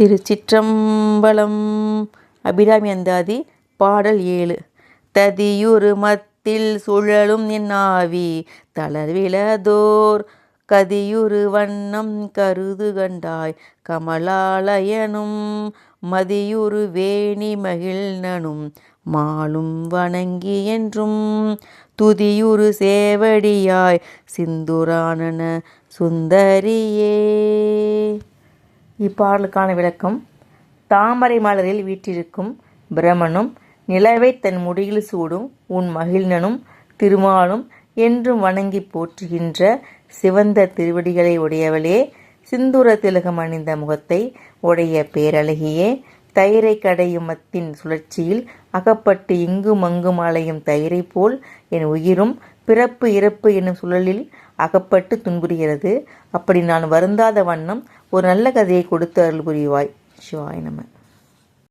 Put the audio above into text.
திருச்சிற்றம்பலம். அபிராமி அந்தாதி பாடல் ஏழு. ததியுரு மத்தில் சுழலும் என் ஆவி தளர்விலதோர் கதியுரு வண்ணம் கருது கண்டாய். கமலாலயனும் மதியுரு வேணி மகிழ்னனும் மாலும் வணங்கி என்றும் துதியுரு சேவடியாய். சிந்துரானன சுந்தரியே. இப்பாடலுக்கான விளக்கம் தாமரை மலரில் வீற்றிருக்கும் பிரமனும் நிலவை தன் முடியில் சூடும் உன் மகிழ்நனும் திருமாலும் என்றும் வணங்கி போற்றுகின்ற சிவந்த திருவடிகளை உடையவளே சிந்துர திலகம் அணிந்த முகத்தை உடைய பேரழகியே தயிரை கடையும் மத்தின் சுழற்சியில் அகப்பட்டு இங்கும் அங்கும் அலையும் தயிரை போல் என் உயிரும் பிறப்பு இறப்பு என்னும் சுழலில் அகப்பட்டு துன்புறுகிறது. அப்படி நான் வருந்தாத வண்ணம் ஒரு நல்ல கதையை கொடுத்து அருள் புரிவாய். சிவாய் நம்ம